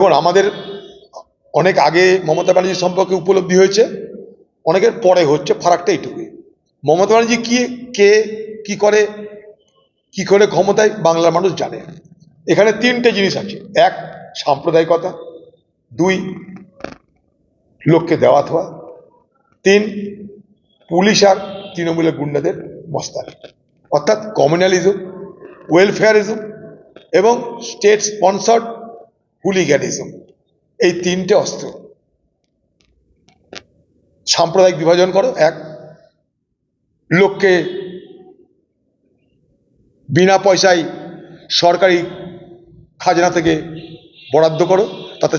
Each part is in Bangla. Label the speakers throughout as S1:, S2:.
S1: এবং আমাদের অনেক আগে মমতা ব্যানার্জি সম্পর্কে উপলব্ধি হয়েছে, অনেকের পরে হচ্ছে, ফারাকটা এইটুকুই। মমতা ব্যানার্জি কি, কে, কি করে কি করে ক্ষমতায় বাংলার মানুষ জানে। এখানে তিনটে জিনিস আছে। এক, সাম্প্রদায়িকতা। দুই, লোককে দেওয়া থোয়া তিন, পুলিশ আর তৃণমূলের গুন্ডাদের মস্তানি। অর্থাৎ কমিউনালিজম ওয়েলফেয়ারিজম এবং স্টেট স্পন্সর্ড হুলিগ্যানিজম এই তিনটে অস্ত্র। সাম্প্রদায়িক বিভাজন করো, এক। লোককে বিনা পয়সায় সরকারি খাজনা থেকে বরাদ্দ করো, তাতে,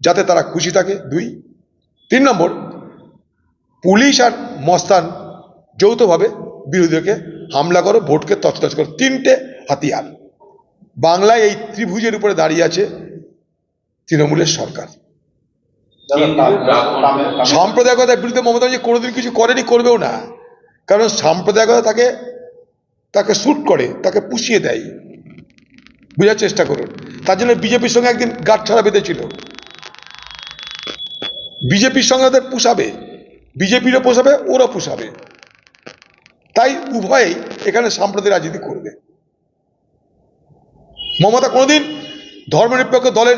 S1: যাতে তারা খুশি থাকে। দুই। তিন নম্বর, পুলিশ আর মস্তান যৌথভাবে বিরোধীদেরকে হামলা করো, ভোটকে তছনছ করো। তিনটে হাতিয়ার। বাংলায় এই ত্রিভুজের উপরে দাঁড়িয়ে আছে তৃণমূলের সরকার। সাম্প্রদায়িকতার বিরুদ্ধে মমতা ব্যানার্জি কোনোদিন কিছু করেনি করবেও না। কারণ সাম্প্রদায়িকতা তাকে তাকে শ্যুট করে তাকে পুষিয়ে দেয়। বোঝার চেষ্টা করুন। তার জন্য বিজেপির সঙ্গে একদিন গাঁট ছাড়া বেঁধেছিল। বিজেপির সঙ্গে ওদের পুষাবে। বিজেপিরও পোষাবে ওরও পুষাবে। তাই উভয়েই এখানে সাম্প্রদায়িক রাজনীতি করবে। মমতা কোনোদিন ধর্মনিরপেক্ষ দলের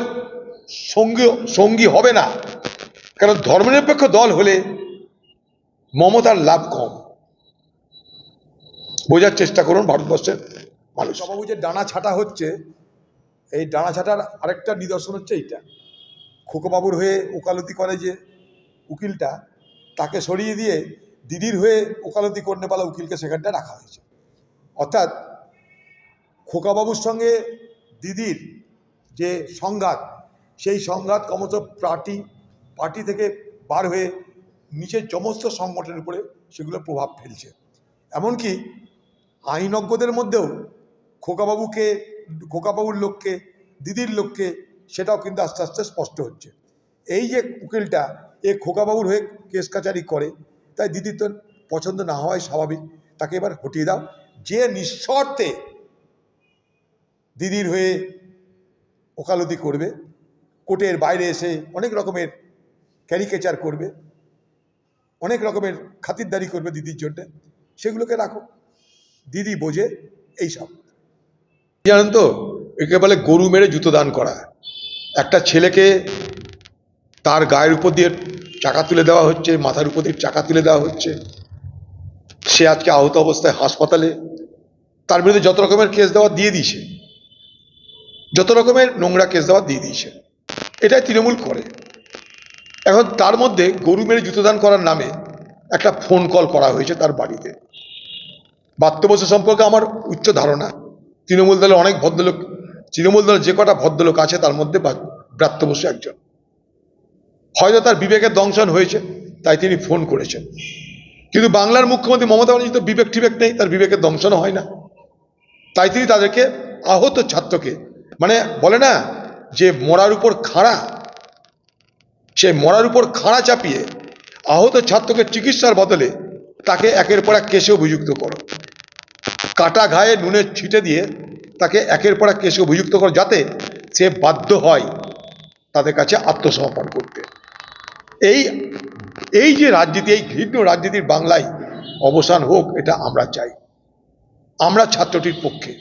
S1: সঙ্গী সঙ্গী হবে না। কারণ ধর্মনিরপেক্ষ দল হলে মমতার লাভ কম। বোঝার চেষ্টা করুন ভারতবর্ষের মানুষ।
S2: বাবু যে ডানা ছাটা হচ্ছে, এই ডানা ছাটার আরেকটা নিদর্শন হচ্ছে এইটা। খোকবাবুর হয়ে ওকালতি করে যে উকিলটা, তাকে সরিয়ে দিয়ে দিদির হয়ে ওকালতি করতে পালা উকিলকে সেখানটা রাখা হয়েছে। অর্থাৎ খোকাবাবুর সঙ্গে দিদির যে সংঘাত সেই সংঘাত ক্রমশ পার্টি পার্টি থেকে বার হয়ে নিচের সমস্ত সংগঠনের উপরে সেগুলো প্রভাব ফেলছে। এমনকি আইনজ্ঞদের মধ্যেও খোকাবাবুকে, খোকাবাবুর লোককে, দিদির লোককে সেটাও কিন্তু আস্তে আস্তে স্পষ্ট হচ্ছে। এই যে উকিলটা, এ খোকাবাবুর হয়ে কেস কাচারি করে, তাই দিদির তো পছন্দ না হওয়াই স্বাভাবিক, তাকে এবার হটিয়ে দাও। যে নিঃশর্তে দিদির হয়ে ওকালতি করবে কোর্টের বাইরে এসে অনেক রকমের ক্যারিকেচার করবে, অনেক রকমের খাতিরদারি করবে দিদির জন্যে, সেগুলোকে রাখো। দিদি বোঝে এইসব।
S1: জানেন তো? একে বলে গরু মেরে জুতো দান করা। একটা ছেলেকে তার গায়ের উপর দিয়ে চাকা তুলে দেওয়া হচ্ছে, মাথার উপর দিয়ে চাকা তুলে দেওয়া হচ্ছে। সে আজকে আহত অবস্থায় হাসপাতালে। তার বিরুদ্ধে যত রকমের কেস দেওয়া দিয়ে দিয়েছে, যত রকমের নোংরা কেস দেওয়া দিয়ে দিয়েছে। এটাই তৃণমূল করে। এখন তার মধ্যে গরু মেরে জুতোদান করার নামে একটা ফোন কল করা হয়েছে তার বাড়িতে। বাত্যবসু সম্পর্কে আমার উচ্চ ধারণা। তৃণমূল দলের অনেক ভদ্রলোক, তৃণমূল দলের যে কটা ভদ্রলোক আছে তার মধ্যে বা- ব্রাত্য একজন। হয়তো তার বিবেকের দংশন হয়েছে, তাই তিনি ফোন করেছেন। কিন্তু বাংলার মুখ্যমন্ত্রী মমতা ব্যানার্জি তো বিবেক টিবেক নেই, তার বিবেকের দংশনও হয় না। তাই তিনি তাদেরকে আহত ছাত্রকে মানে বলে না যে মরার উপর খাড়া, সে মরার উপর খাড়া চাপিয়ে আহত ছাত্রকে চিকিৎসার বদলে তাকে একের পর এক কেসে অভিযুক্ত করো। কাটা ঘায়ে নুনের ছিটে দিয়ে তাকে একের পর এক কেসে অভিযুক্ত করো যাতে সে বাধ্য হয় তাদের কাছে আত্মসমর্পণ করতে। এই এই যে রাজনীতি, এই ঘৃণ্য রাজনীতির বাংলায় অবসান হোক, এটা আমরা চাই। আমরা ছাত্রটির পক্ষে।